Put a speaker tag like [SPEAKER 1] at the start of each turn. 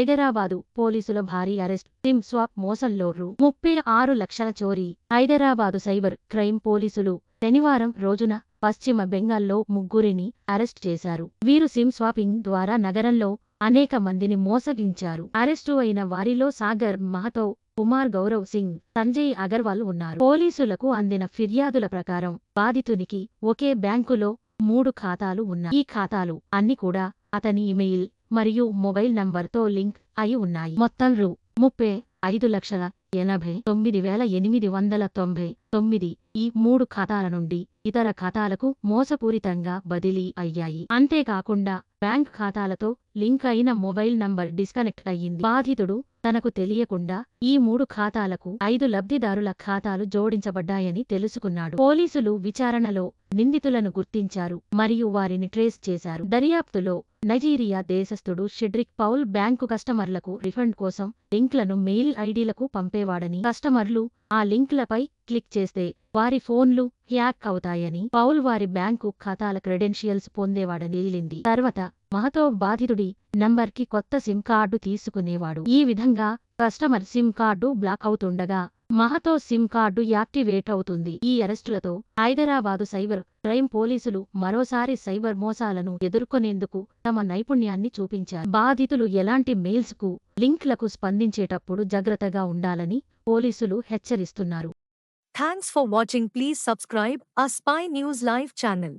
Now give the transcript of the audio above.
[SPEAKER 1] హైదరాబాదు పోలీసుల భారీ arrest SIM swap మోసంలో రూ. ముప్పై ఆరు లక్షల చోరీ. హైదరాబాదు సైబర్ క్రైమ్ పోలీసులు శనివారం రోజున పశ్చిమ బెంగాల్లో ముగ్గురిని అరెస్ట్ చేశారు. వీరు సిమ్ స్వాపింగ్ ద్వారా నగరంలో అనేక మందిని మోసగించారు. అరెస్టు అయిన వారిలో సాగర్ మహతో కుమార్ గౌరవ్ సింగ్ సంజయ్ అగర్వాల్ ఉన్నారు. పోలీసులకు అందిన ఫిర్యాదుల ప్రకారం బాధితునికి ఒకే బ్యాంకులో మూడు ఖాతాలు ఉన్నాయి. ఈ ఖాతాలు అన్ని కూడా అతని ఇమెయిల్ మరియు మొబైల్ నంబర్తో లింక్ అయి ఉన్నాయి. మొత్తం రూ. ముప్పై ఐదు లక్షల ఎనభై తొమ్మిది వేల ఎనిమిది వందల తొంభై తొమ్మిది ఈ మూడు ఖాతాల నుండి ఇతర ఖాతాలకు మోసపూరితంగా బదిలీ అయ్యాయి. అంతేకాకుండా బ్యాంక్ ఖాతాలతో లింక్ అయిన మొబైల్ నంబర్ డిస్కనెక్ట్ అయ్యింది. బాధితుడు తనకు తెలియకుండా ఈ మూడు ఖాతాలకు ఐదు లబ్ధిదారుల ఖాతాలు జోడించబడ్డాయని తెలుసుకున్నాడు. పోలీసులు విచారణలో నిందితులను గుర్తించారు మరియు వారిని ట్రేస్ చేశారు. దర్యాప్తులో నైజీరియా దేశస్థుడు షెడ్రిక్ పౌల్ బ్యాంకు కస్టమర్లకు రిఫండ్ కోసం లింక్లను మెయిల్ ఐడీలకు పంపేవాడని కస్టమర్లు ఆ లింక్లపై క్లిక్ చేస్తే వారి ఫోన్లు హ్యాక్ అవుతాయని పౌల్ వారి బ్యాంకు ఖాతాల క్రెడెన్షియల్స్ పొందేవాడని తేలింది. తర్వాత మహతో బాధితుడి నంబర్కి కొత్త సిమ్ కార్డు తీసుకునేవాడు. ఈ విధంగా కస్టమర్ సిమ్ కార్డు బ్లాక్ అవుతుండగా మహతో సిమ్ కార్డు యాక్టివేట్ అవుతుంది. ఈ అరెస్టులతో హైదరాబాదు సైబర్ క్రైమ్ పోలీసులు మరోసారి సైబర్ మోసాలను ఎదుర్కొనేందుకు తమ నైపుణ్యాన్ని చూపించారు. బాధితులు ఎలాంటి మెయిల్స్కు లింక్లకు స్పందించేటప్పుడు జాగ్రత్తగా ఉండాలని పోలీసులు హెచ్చరిస్తున్నారు.
[SPEAKER 2] Thanks for watching please subscribe a spy news live channel